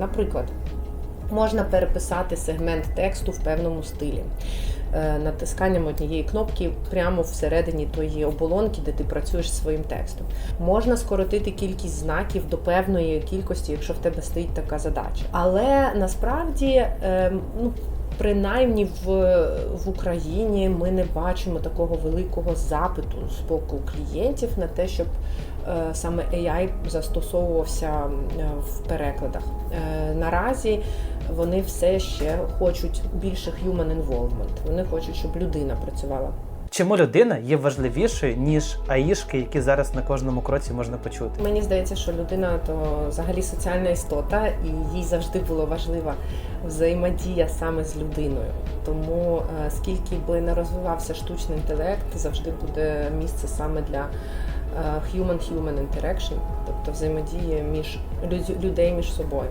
Наприклад, можна переписати сегмент тексту в певному стилі. е, Натисканням однієї кнопки прямо всередині тої оболонки, де ти працюєш зі своїм текстом. Можна скоротити кількість знаків до певної кількості, якщо в тебе стоїть така задача. Але насправді, ем, ну принаймні в, в Україні ми не бачимо такого великого запиту з боку клієнтів на те, щоб е, саме AI застосовувався е, в перекладах. Е, наразі вони все ще хочуть більше human involvement. Вони хочуть, щоб людина працювала. Чому людина є важливішою, ніж аїшки, які зараз на кожному кроці можна почути? Мені здається, що людина то взагалі соціальна істота, і їй завжди була важлива взаємодія саме з людиною. Тому е, скільки би не розвивався штучний інтелект, завжди буде місце саме для е, human-human interaction, тобто взаємодії між людей між собою.